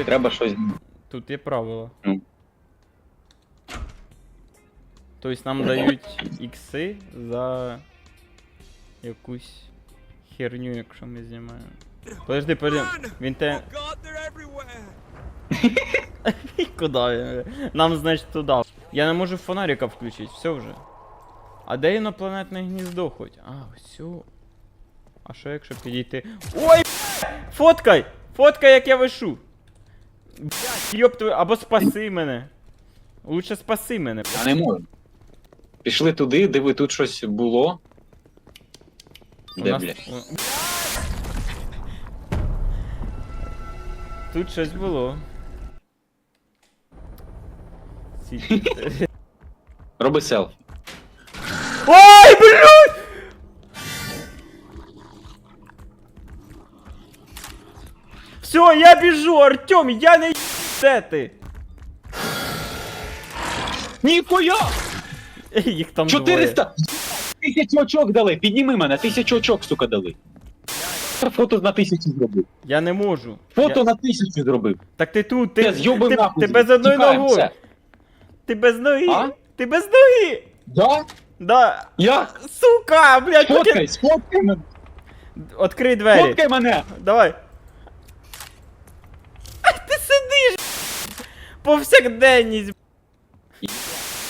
Диви, треба щось. тут є правила. Ну. Тобто нам дають ікси за якусь херню, якщо ми знімаємо. Подожди, подожди, він те. Oh. Куди він? Нам, значить, туди. Я не можу фонарика включити, все вже. А де інопланетне гніздо хоч? А, все. А що якщо підійти. Ой! Фоткай! Фоткай, як я вишу! Блядь, йоп твою, або спаси мене. Лучше спаси мене. Я не можу. Пішли туди, диви, тут щось було. У Де, нас- блядь? у- Тут щось було. Ці- Роби селфі. Ой, блядь! Все, я біжу, Артем, я не де ти? Ніхуя! Їх там 400! Тисячу очок дали! Підніми мене, тисячу очок, сука, дали. Фото на тисячу зробив. Я не можу. Фото Я- на тисячу зробив. Так ти тут, ти, Ти з'їбав ти, нахуй. ти без одної Тікаємо, ногою. все. Ти без ноги. А? Ти без ноги. Да? Да. Як? Сука, блядь, поки... Фоткай, сфоткай мене! Открий двері. Фоткай мене! Давай. А ти сидиш. Повсякденність.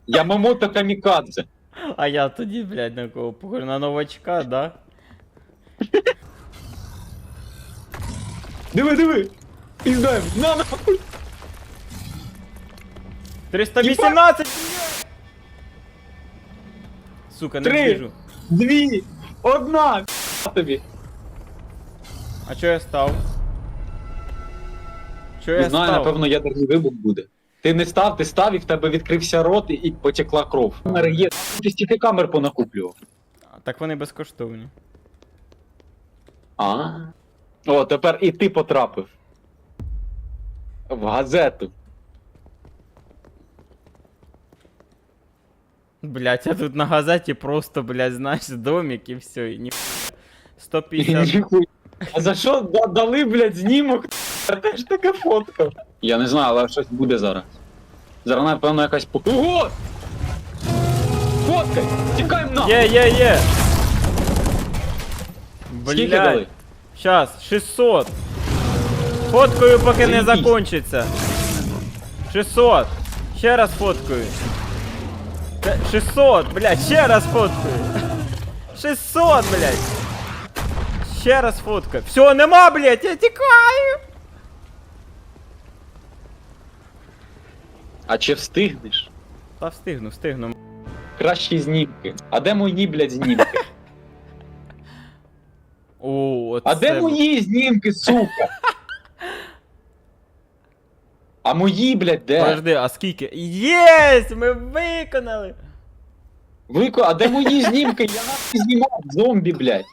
Я Мамото Камікадзе. А я тоді, блядь, на кого похож на новачка, да? Диви, диви! Піздаємо, на нахуй! 318! Сука, не Три. біжу. Дві! Одна! тобі! А чо я став? Чо я Не знаю, став? напевно, ядерний вибух буде. Ти не став, ти став і в тебе відкрився рот і- потекла кров. Камери є, ти стільки камер понакуплював. Так вони безкоштовні. А. О, тепер і ти потрапив. В газету. Блять, а тут на газеті просто, блядь, знаєш, домик і все, і ні. 150. А за що да- дали, блядь, знімок? Це теж така фотка. Я не знаю, але щось буде зараз. Зараз, напевно, якась по. Ого! Фоткай! Тікаємо на! Є, є, є! Скільки Блядь. дали? Щас, 600. Фоткаю, поки не Заєбісь. закончиться. 600. Ще раз фоткаю. Це 600, блядь, ще раз фоткаю. 600, блядь. Ще раз фоткаю. Все, нема, блядь, я тікаю. А чи встигнеш? Та встигну, встигну. Кращі знімки. А де мої, блядь, знімки? О, оце... А де мої знімки, сука? А мої, блядь, де? Подожди, а скільки? Єсть! Ми виконали! Вико, а де мої знімки? Я нахуй знімав зомбі, блядь.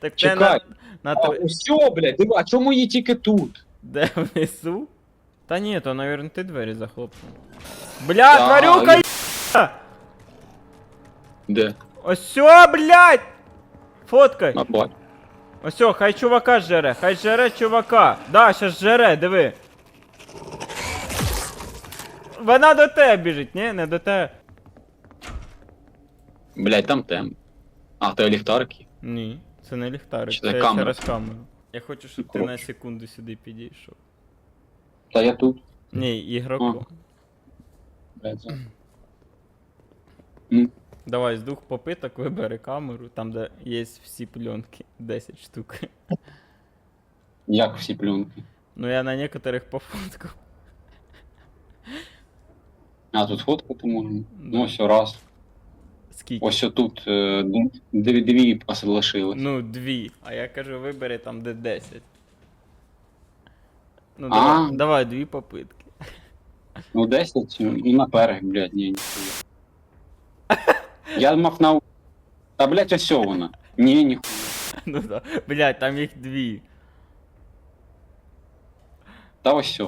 Так це Чекай. на, на А, тр- все, блядь, диви, а чому мої тільки тут? Де внизу? Та ні, то, навірно, ти двері захлопнув. Бля, Да, тварюка! і- є- Де? Ось сьо, блядь! Фоткай! А, бать. Ось сьо, хай чувака жере, хай жере чувака. Да, щас жере, диви. Вона до тебе біжить, ні, не до тебе. Блядь, там тем. А, то ліхтарки. Ні, Це не ліхтарик, Чи це це камера? через камеру. Я хочу, щоб ти Коротше. на секунду сюди підійшов. Та я тут. Ні, ігроку. Блядь. Ну, Давай, з двох попиток вибери камеру, там де є всі пленки, 10 штук. як всі пленки. Ну я на некоторых пофоткав. А, тут фоткати можна. Да. Ну, ось раз. Скільки? Ось тут е, дві, дві лишилось. Ну, дві. А я кажу, вибери там, де 10. Ну, А. давай, давай дві попитки. Ну, 10, ну наперед, блядь, ні, ніхуя. Я мав на... Та, блядь, ось вона. Ні, ніхуя. Ну да. Блять, там їх дві. Та ось все.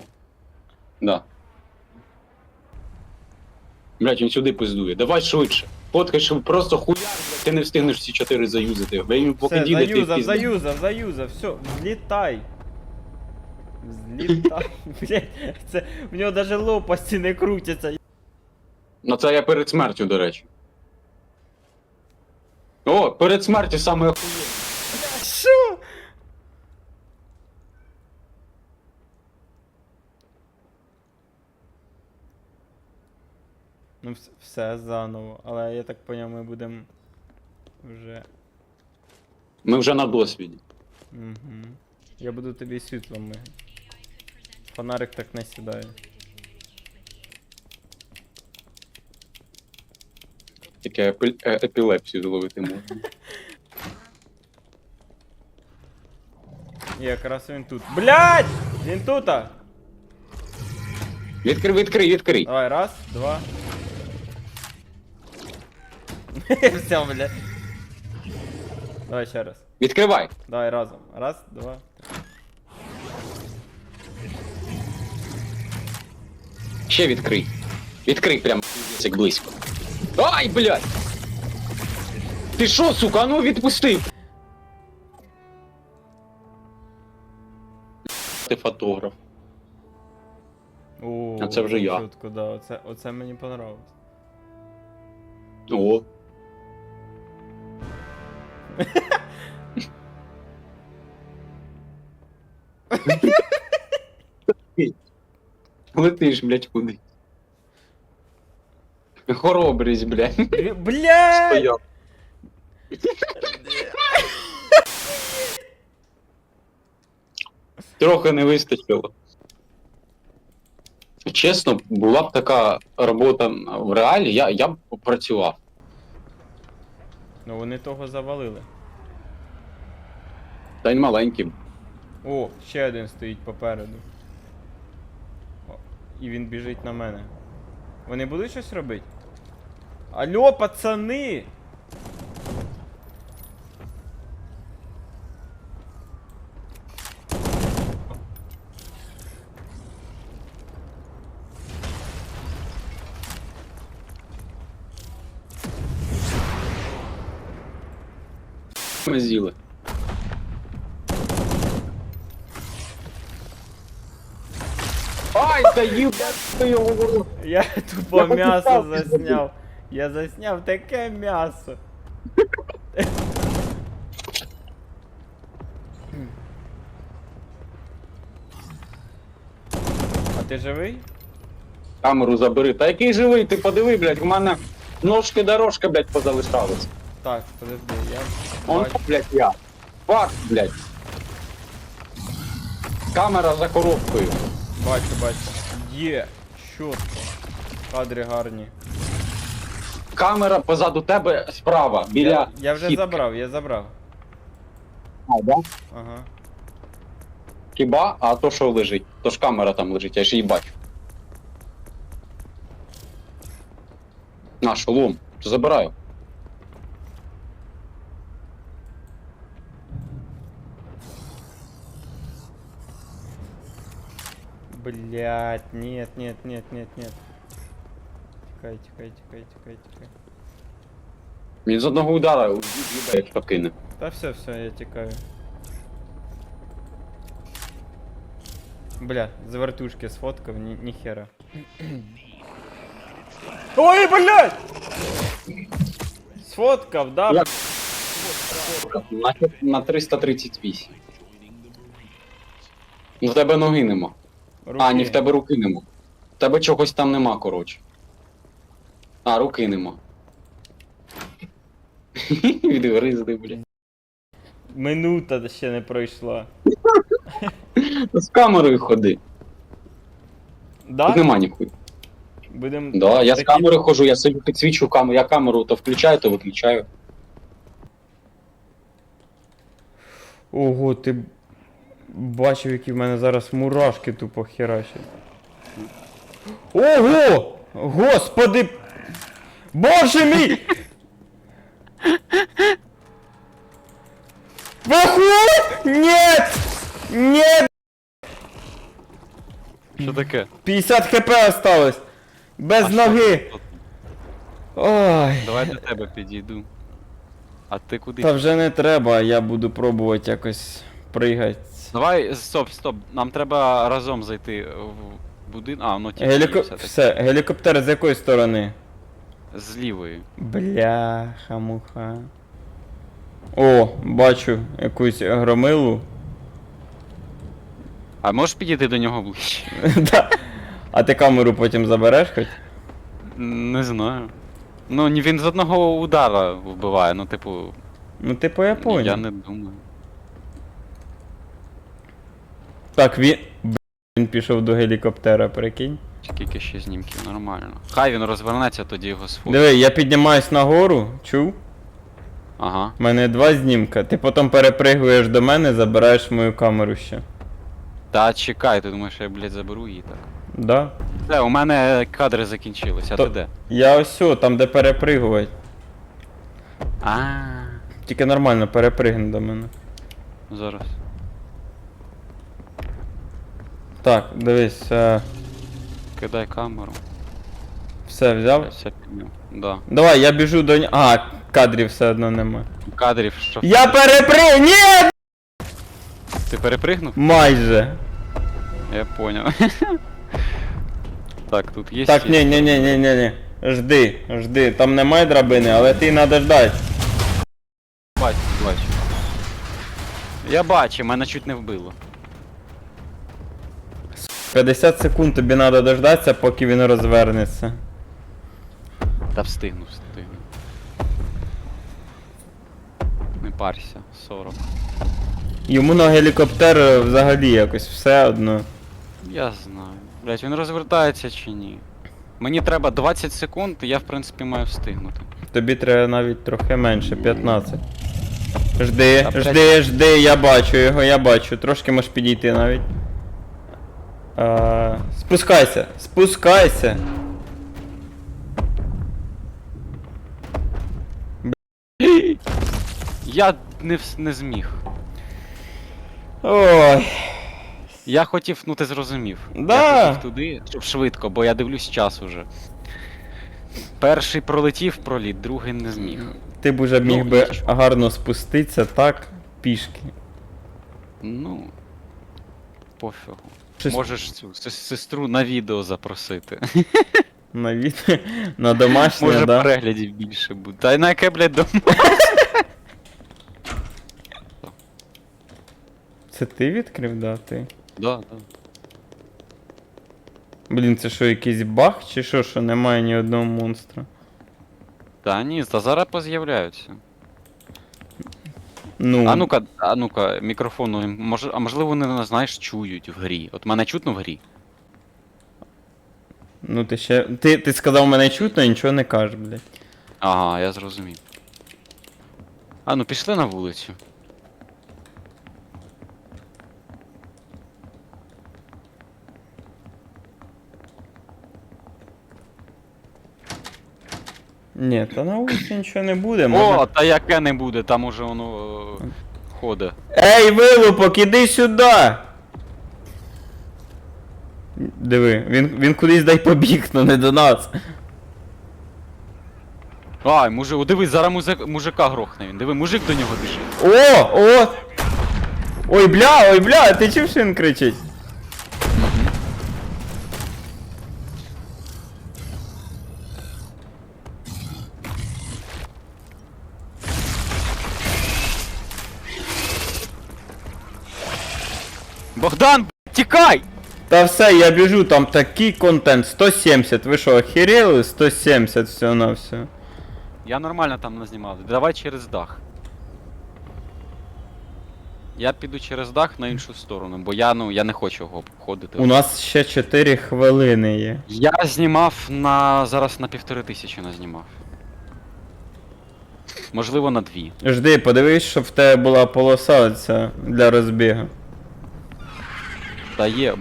Да. Блядь, він сюди пиздує. Давай швидше. Фоткай, щоб просто хуя, блядь, ти не встигнеш всі чотири заюзати. Бо він поки Все, діде, ти заюзав, пізно. заюзав, заюзав, все, злітай. Злітай. Блять, це в нього даже лопасті не крутяться. Ну це я перед смертю, до речі. О, перед смертю саме охуєнне. Що? Ну, все заново, але я так поняв, ми будемо вже. Ми вже на досвіді. Угу. Я буду тобі світлом мигати. Фонарик так не сідає. Таке епі- е- епілепсію зловити можна. І якраз він тут. Блять! Він тут! Відкрий, відкрий, відкрий. Давай, раз, два. Все, бля. Давай ще раз. Відкривай. Давай разом. Раз, два. Ще відкрий. Відкрий прямо як близько. Ай, блядь! Ти що, сука, а ну відпусти! Ти фотограф. О, А це вже я. Чутко, да. Оце, оце мені понравилось. О. Летиш, блядь, куди? Хоробрість, блядь. Блядь! Стояв. Трохи не вистачило. Чесно, була б така робота в реалі, я, я б працював. Ну вони того завалили. Та й маленьким. О, ще один стоїть попереду. О, і він біжить на мене. Вони будуть щось робити? Алло, пацани! Ми з'їли. Ай, та їбать, ти його говорю. Я тупо Я м'ясо ставки засняв. Я засняв таке м'ясо. А ти живий? Камеру забери. Та який живий, ти подиви, блядь, в мене ножки дорожка, блядь, позалишались. Так, подожди, я. Он, блядь, я. Факт, блядь. Камера за коробкою. Бачу, бачу. Є, чітко. Кадри гарні. Камера позаду тебе справа, біля. Я, я вже сітки. забрав, я забрав. А, да? Ага. Хіба? А то що лежить? То ж камера там лежить, я ж її бачу. На, шолом. Забираю. Блять, нет, нет, нет, нет, нет. Тікай, тікай, тікай, тікай, тікай. Він з одного удара в'їбе, якщо кине. Та все, все, я тікаю. Бля, з вертушки сфоткав, ні, ніхера. Ой, блядь! Сфоткав, да? Як? На, на 338. Ну в тебе ноги нема. А, ні, в тебе руки нема. В тебе чогось там нема, коротше. А, руки нема. Відгризли, блядь. Минута ще не пройшла. З камерою ходи. Да? Тут нема ніхуя. Будем... Да, я з камерою ходжу, я собі підсвічу камеру, я камеру то включаю, то виключаю. Ого, ти бачив, які в мене зараз мурашки тупо херачать. Ого! Господи! Боже мій! Виходь! Нет! Нет! Що таке? 50 хп осталось! Без А що ноги! тут? Ой. Давай до тебе підійду. А ти куди? Та вже не треба, я буду пробувати якось пригать. Давай, стоп, стоп. Нам треба разом зайти в будинок. А, ну ті Геліко... все-таки. Все, гелікоптер з якої сторони? З лівої. Бляха, муха. О, бачу якусь громилу. А можеш підійти до нього ближче? Да. А ти камеру потім забереш хоч? Не знаю. Ну, ні, він з одного удара вбиває, ну, типу, Ну, типу, я понял. я не думаю. Так, він. Він пішов до гелікоптера, прикинь. Скільки ще знімків, нормально. Хай він розвернеться, тоді його сфоткає. Диви, я піднімаюсь нагору, чув? Ага. У мене два знімка. Ти потім перепригуєш до мене, забираєш мою камеру ще. Та чекай, ти думаєш, я, блядь, заберу її так. Да? Все, у мене кадри закінчилися, а То- ти де? Я ось о, там де перепригувати. А, Тільки нормально перепригни до мене. зараз. Так, дивись, е, Кидай камеру. все Я взяв. все підняв. Да. Давай, я біжу до ня- А, кадрів все одно нема. Кадрів, що. Я переприг! Ні! Ти перепригнув? Майже. Я поняв. так, тут є. Так, ні, ні, ні, ні, ні, ні. Жди, жди. Там немає драбини, але ти треба ждати. Бачу, бачу. Я бачу, мене чуть не вбило. 50 секунд тобі треба дождатися, поки він розвернеться. Та встигну, встигну. Не парся, 40. Йому на гелікоптер взагалі якось все одно. Я знаю. Блять, він розвертається чи ні? Мені треба 20 секунд, і я в принципі маю встигнути. Тобі треба навіть трохи менше, 15. Жди, жди, жди, я бачу його, я бачу. Трошки можеш підійти навіть. А, спускайся, спускайся. Я не, вс- не зміг. Ой. Я хотів, ну ти зрозумів. Да. Я хотів туди, щоб швидко, бо я дивлюсь час уже. Перший пролетів проліт, другий не зміг. Ти б уже міг Ну, би гарно спуститися так, пішки. Ну. Пофігу. Щось Можеш цю сес- сестру на відео запросити. на від... на домашнє, Може да? переглядів більше буде. Та й на яке, блядь, дом. Це ти відкрив, да, ти? Да, да. Блін, це що, якийсь баг чи що, що немає ні одного монстра? Та ні, та зараз поз'являються. Ну, А ну-ка, а ну-ка, мікрофону, мож, а можливо вони нас, знаєш, чують в грі. От мене чутно в грі. ну ти ще. Ти, ти сказав мене чутно, нічого не кажеш, блядь. Ага, я зрозумів. А ну пішли на вулицю. Ні, та на вулиці нічого не буде, О, може. та яке не буде, там уже воно е, ходить. Ей, вилупок, іди сюди! Диви, він, він кудись дай побіг, но не до нас. Ай, мужик, о, дивись, зараз музик, мужика грохне він. Диви, мужик до нього біжить. О! О! Ой, бля, ой, бля, ти чув, що він кричить? Богдан, б***ь, тікай! Та все, я біжу, там такий контент, 170, ви що, охерели? 170 все на все. Я нормально там назнімав. Давай через дах. Я піду через дах на іншу сторону, бо я ну я не хочу його обходити. У нас ще 4 хвилини є. Я знімав на. зараз на півтори тисячі назнімав. Можливо, на дві. Жди, подивись, щоб в тебе була полоса оця для розбігу. Та є.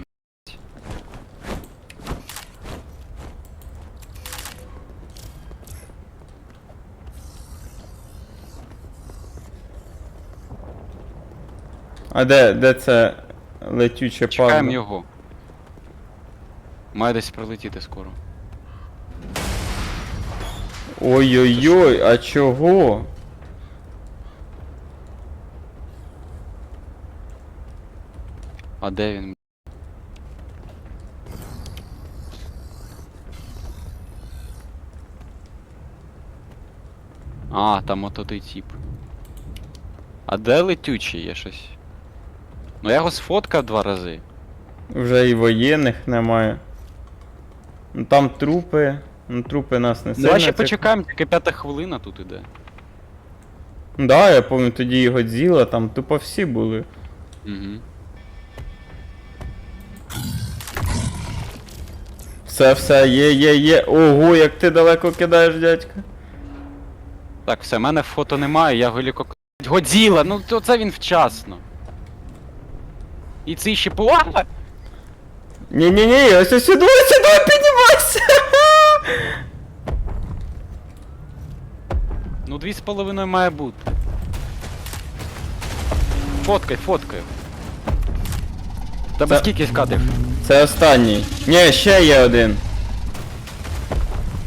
А де, де це летюче Чекаємо падло? його. Має десь прилетіти скоро. Ой-ой-ой, а чого? А де він? А, там ото той тип. А де летючий є щось? Ну я його сфоткав два рази. Вже і воєнних немає. Ну там трупи. Ну трупи нас не сильно. Давай ще цікавлять. почекаємо, тільки п'ята хвилина тут іде. Да, я пам'ятаю тоді і Годзіла, там тупо всі були. Угу. Все, все, є, є, є. Ого, як ти далеко кидаєш, дядька. Так, все, в мене фото немає, я геліко... Годзіла, ну то це він вчасно. І цей ще по. А! Ні-ні-ні, ось ось сюди, сюди піднімайся! Ну дві з половиною має бути. Фоткай, фоткай. Тебе Це- скільки кадрів? Це останній. Ні, ще є один.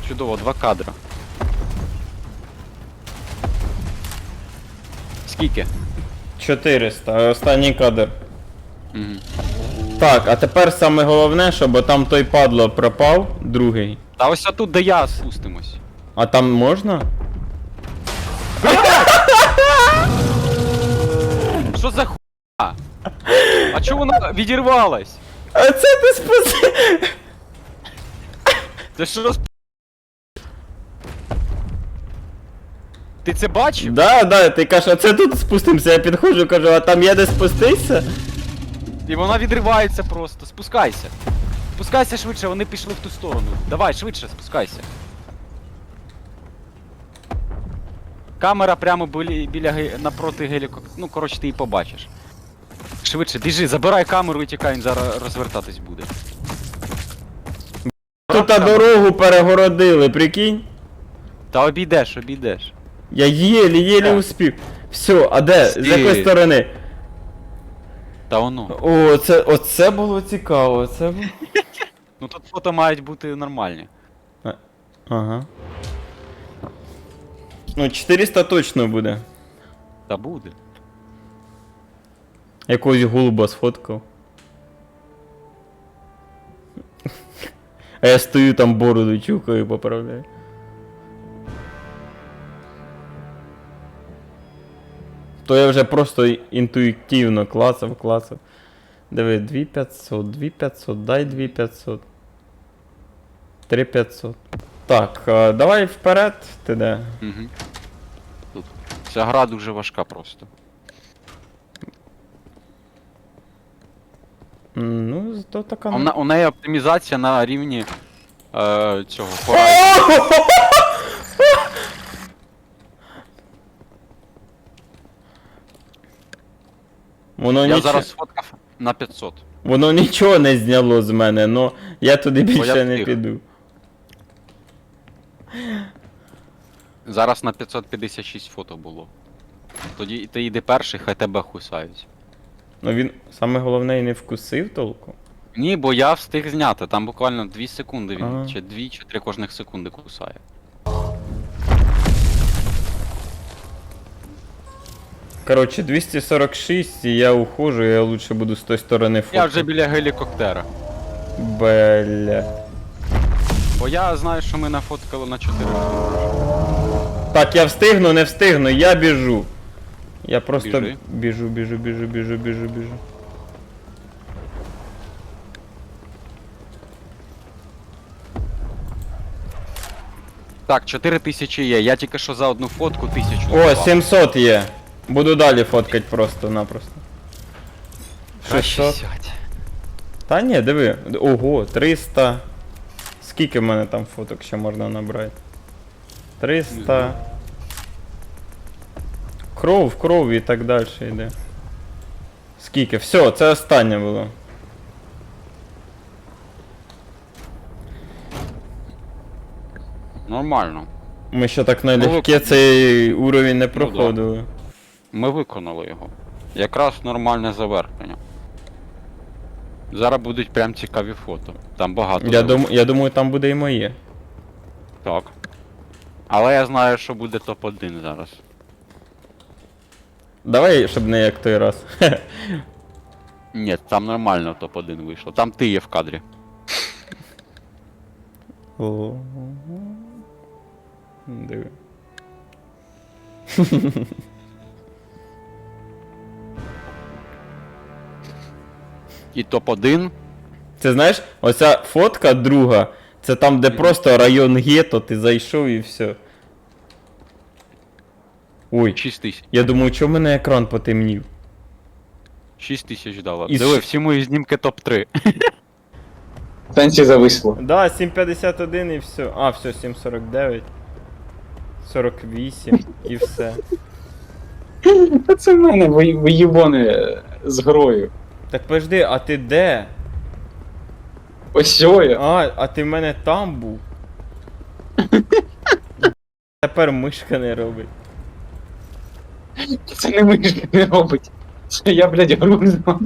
Чудово, два кадра. Скільки? 400, а останній кадр. Угу. Так, а тепер саме головне, щоб там той падло пропав, другий. Та ось тут, де я спустимось. А там можна? Що за хуйня? А чого вона відірвалась? А це ти спаси. Це що Ти це бачив? Да, да, ти кажеш, а це тут спустимося, я підходжу, кажу, а там є де спуститися? І вона відривається просто. Спускайся. Спускайся швидше, вони пішли в ту сторону. Давай, швидше, спускайся. Камера прямо біля, біля ге- напроти гелікоптера. Ну, коротше, ти її побачиш. Швидше, біжи, забирай камеру і тікай, він зараз розвертатись буде. Тут та дорогу перегородили, прикинь? Та обійдеш, обійдеш. Я єлі-єлі Так. успів. Все, а де? З якої сторони? Та воно. О, це, оце було цікаво, це було. Ну тут фото мають бути нормальні. Ага. Ну, 400 точно буде. Та буде. Якогось голуба сфоткав. А я стою там бороду чухаю поправляю. То я вже просто інтуїтивно клацав, клацав. Диви, 2500, 2500, дай 2500. 3500. Так, е, давай вперед, ти де? Угу. Тут. Ця гра дуже важка просто. Ну, то така. У неї оптимізація на рівні е, цього Воно, Я нічого, зараз сфоткав на 500. воно нічого не зняло з мене, но я туди більше я не встиг. піду. Зараз на 556 фото було. Тоді ти йди перший, хай тебе хусають. Ну він саме головне і не вкусив толку. Ні, бо я встиг зняти, там буквально 2 секунди він, Ага. чи 2 чи 3 кожних секунди кусає. Коротше, 246 і я ухожу, я лучше буду з тої сторони фото. Я вже біля гелікоптера. Бля. Бо я знаю, що ми нафоткали на 4 Так, я встигну, не встигну, я біжу. Я просто Біжи. біжу, біжу, біжу, біжу, біжу, біжу. Так, 4 тисячі є, я тільки що за одну фотку тисячу. О, давав. 700 є. Буду далі фоткать просто-напросто. Краще 600. Та ні, диви. Ого, 300. Скільки в мене там фоток ще можна набрати? 300. Кров, кров і так далі йде. Скільки? Все, це останнє було. Нормально. Ми ще так Ну, налегке цей уровень не да. проходили. Ми виконали його. Якраз нормальне завершення. Зараз будуть прям цікаві фото. Там багато. Я, дум, я думаю, там буде і моє. Так. Але я знаю, що буде топ-1 зараз. Давай, щоб не як той раз. Ні, там нормально топ-1 вийшло. Там ти є в кадрі. О. Диви. І топ-1. Це знаєш, оця фотка друга, це там, де просто район гетто, ти зайшов і все. Ой, 6 тисяч. я думаю, чому в мене екран потемнів? 6 тисяч дало. І Диви, ще- всі мої знімки топ-3. Танці зависло. Да, 7.51 і все. А, все, 7.49. 48 і все. Та це в мене виїбони з грою. Так подожди, а ти де? Ось я. А, а ти в мене там був. Тепер мишка не робить. Це не мишка не робить. Це я, блядь, гру зламав.